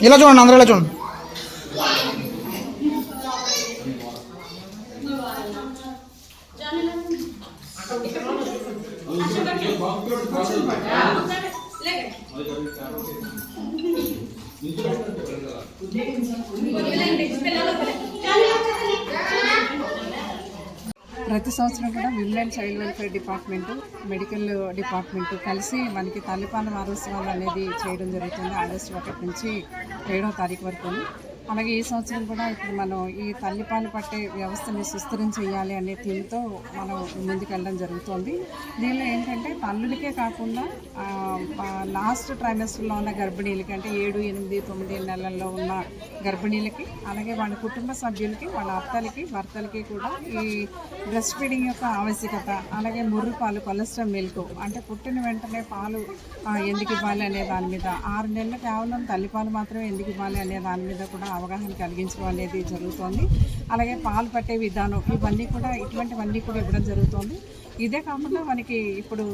ఇలా చూడండి అందరూ ఇలా చూడండి ప్రతి సంవత్సరం కూడా women child welfare department medical department కలిసి మనకి తల్లిపాల వారోత్సవాలు అనేది చేయడం జరుగుతుంది ఆగస్టు ఒకటి నుంచి ఏడో తారీఖు వరకు. అలాగే ఈ సంవత్సరం కూడా ఇప్పుడు మనం ఈ తల్లిపాలు పట్టే వ్యవస్థని సుస్థిరం చేయాలి అనే థీమ్తో మనం ముందుకెళ్ళడం జరుగుతుంది. దీనిలో ఏంటంటే తల్లులకే కాకుండా లాస్ట్ ట్రైమెస్టర్లో ఉన్న గర్భిణీలకి అంటే ఏడు ఎనిమిది తొమ్మిది నెలల్లో ఉన్న గర్భిణీలకి అలాగే వాళ్ళ కుటుంబ సభ్యులకి వాళ్ళ అత్తలకి భర్తలకి కూడా ఈ బ్రెస్ట్ ఫీడింగ్ యొక్క ఆవశ్యకత అలాగే ముర్రు పాలు కొలెస్ట్రాల్ మిల్క్ అంటే పుట్టిన వెంటనే పాలు ఎందుకు ఇవ్వాలి అనే దాని మీద ఆరు నెలలు కేవలం తల్లిపాలు మాత్రమే ఎందుకు ఇవ్వాలి అనే దాని మీద కూడా అవగాహన కలిగించడం అనేది జరుగుతోంది. అలాగే పాలు పట్టే విధానం ఇవన్నీ కూడా ఇటువంటివన్నీ కూడా ఇవ్వడం జరుగుతోంది. ఇదే కాకుండా మనకి ఇప్పుడు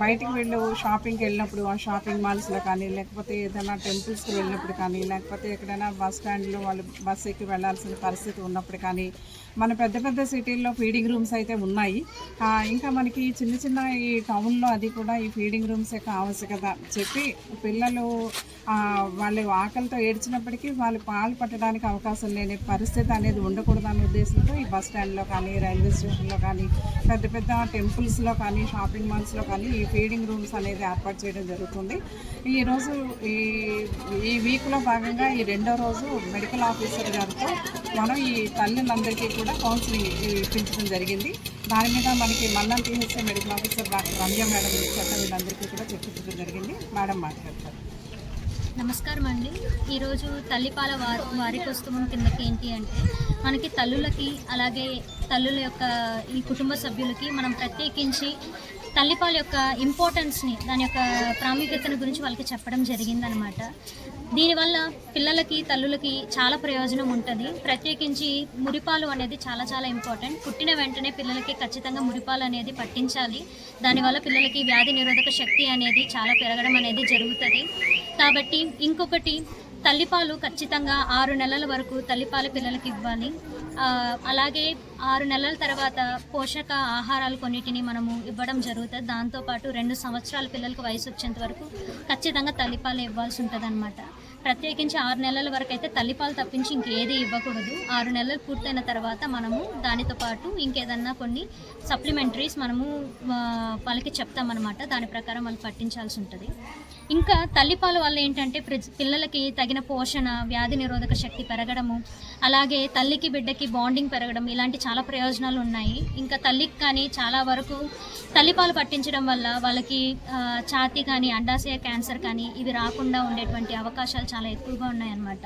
బయటికి వెళ్ళి షాపింగ్కి వెళ్ళినప్పుడు ఆ షాపింగ్ మాల్స్లో కానీ లేకపోతే ఏదైనా టెంపుల్స్కి వెళ్ళినప్పుడు కానీ లేకపోతే ఎక్కడైనా బస్ స్టాండ్లో వాళ్ళు బస్ ఎక్కి వెళ్ళాల్సిన పరిస్థితి ఉన్నప్పుడు కానీ మన పెద్ద పెద్ద సిటీల్లో ఫీడింగ్ రూమ్స్ అయితే ఉన్నాయి. ఇంకా మనకి చిన్న చిన్న ఈ టౌన్లో అది కూడా ఈ ఫీడింగ్ రూమ్స్ యొక్క ఆవశ్యకత చెప్పి పిల్లలు వాళ్ళు ఆకలితో ఏడ్చినప్పటికీ వాళ్ళు పాలు పట్టడానికి అవకాశం లేని పరిస్థితి అనేది ఉండకూడదనే ఉద్దేశంతో ఈ బస్ స్టాండ్లో కానీ రైల్వే స్టేషన్లో కానీ పెద్ద పెద్ద టెంపుల్స్లో కానీ షాపింగ్ రూమ్స్లో కానీ ఈ ఫీడింగ్ రూమ్స్ అనేది ఏర్పాటు చేయడం జరుగుతుంది. ఈరోజు ఈ ఈ వీక్లో భాగంగా ఈ రెండో రోజు మెడికల్ ఆఫీసర్ గారితో మనం ఈ తల్లులందరికీ కూడా కౌన్సిలింగ్ ఇప్పించడం జరిగింది. దాని మీద మనకి Mallam PHA medical officer doctor Ramya madam చేత వీళ్ళందరికీ కూడా చర్చించడం జరిగింది. మేడం మాట్లాడతారు. నమస్కారం అండి ఈరోజు తల్లిపాల వారి వారికోత్సవం కిందకి ఏంటి అంటే మనకి తల్లులకి అలాగే తల్లుల యొక్క ఈ కుటుంబ సభ్యులకి మనం ప్రత్యేకించి తల్లిపాల యొక్క ఇంపార్టెన్స్ని దాని యొక్క ప్రాముఖ్యతను గురించి వాళ్ళకి చెప్పడం జరిగిందనమాట. దీనివల్ల పిల్లలకి తల్లులకి చాలా ప్రయోజనం ఉంటుంది. ప్రత్యేకించి మురిపాలు అనేది చాలా చాలా ఇంపార్టెంట్ పుట్టిన వెంటనే పిల్లలకి ఖచ్చితంగా మురిపాలు అనేది పట్టించాలి. దానివల్ల పిల్లలకి వ్యాధి నిరోధక శక్తి అనేది చాలా పెరగడం అనేది జరుగుతుంది. కాబట్టి ఇంకొకటి తల్లిపాలు ఖచ్చితంగా ఆరు నెలల వరకు తల్లిపాలు పిల్లలకి ఇవ్వాలి. అలాగే ఆరు నెలల తర్వాత పోషక ఆహారాలు కొన్నిటిని మనము ఇవ్వడం జరుగుతుంది. దాంతోపాటు రెండు సంవత్సరాల పిల్లలకు వయసు వచ్చేంత వరకు ఖచ్చితంగా తల్లిపాలు ఇవ్వాల్సి ఉంటుంది ప్రత్యేకించి ఆరు నెలల వరకు అయితే తల్లిపాలు తప్పించి ఇంకేది ఇవ్వకూడదు. ఆరు నెలలు పూర్తయిన తర్వాత మనము దానితో పాటు ఇంకేదన్నా కొన్ని సప్లిమెంటరీస్ మనము వాళ్ళకి చెప్తామన్నమాట. దాని ప్రకారం వాళ్ళు పట్టించాల్సి ఉంటుంది. ఇంకా తల్లిపాలు వల్ల ఏంటంటే పిల్లలకి తగిన పోషణ వ్యాధి నిరోధక శక్తి పెరగడము అలాగే తల్లికి బిడ్డకి బాండింగ్ పెరగడం ఇలాంటి చాలా ప్రయోజనాలు ఉన్నాయి. ఇంకా తల్లికి కానీ చాలా వరకు తల్లిపాలు పట్టించడం వల్ల వాళ్ళకి ఛాతీ కానీ అండాశయ క్యాన్సర్ కానీ ఇవి రాకుండా ఉండేటువంటి అవకాశాలు చాలా ఎక్కువగా ఉన్నాయన్నమాట.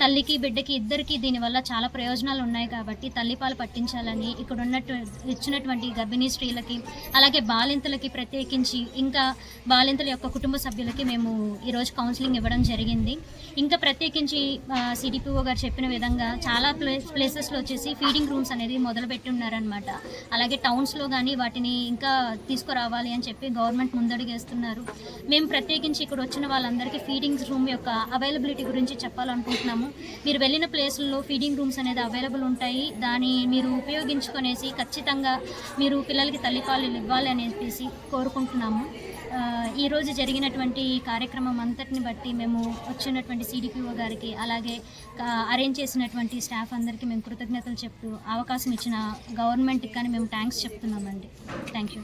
తల్లికి బిడ్డకి ఇద్దరికి దీనివల్ల చాలా ప్రయోజనాలు ఉన్నాయి కాబట్టి తల్లిపాలు పట్టించాలని ఇక్కడ ఉన్నట్టు ఇచ్చినటువంటి గర్భిణీ స్త్రీలకి అలాగే బాలింతలకి ప్రత్యేకించి ఇంకా బాలింతల యొక్క కుటుంబ సభ్యులకి మేము ఈరోజు కౌన్సిలింగ్ ఇవ్వడం జరిగింది. ఇంకా ప్రత్యేకించి సిడిపిఓ గారు చెప్పిన విధంగా చాలా ప్లేస్ ప్లేసెస్లో వచ్చేసి ఫీడింగ్ రూమ్స్ అనేది మొదలుపెట్టి ఉన్నారనమాట అలాగే టౌన్స్లో కానీ వాటిని ఇంకా తీసుకురావాలి అని చెప్పి గవర్నమెంట్ ముందడుగేస్తున్నారు. మేము ప్రత్యేకించి ఇక్కడ వచ్చిన వాళ్ళందరికీ ఫీడింగ్ రూమ్ యొక్క అవైలబిలిటీ గురించి చెప్పాలనుకుంటున్నాము. మీరు వెళ్ళిన ప్లేసుల్లో ఫీడింగ్ రూమ్స్ అనేది అవైలబుల్ ఉంటాయి. దాన్ని మీరు ఉపయోగించుకొనేసి ఖచ్చితంగా మీరు పిల్లలకి తల్లిపాలు ఇవ్వాలి అనేసి కోరుకుంటున్నాము. ఈరోజు జరిగినటువంటి కార్యక్రమం అంతటిని బట్టి మేము వచ్చినటువంటి సిడిపిఓ గారికి అలాగే అరేంజ్ చేసినటువంటి స్టాఫ్ అందరికీ మేము కృతజ్ఞతలు చెప్తూ అవకాశం ఇచ్చిన గవర్నమెంట్కి కానీ మేము థ్యాంక్స్ చెప్తున్నామండి. Thank you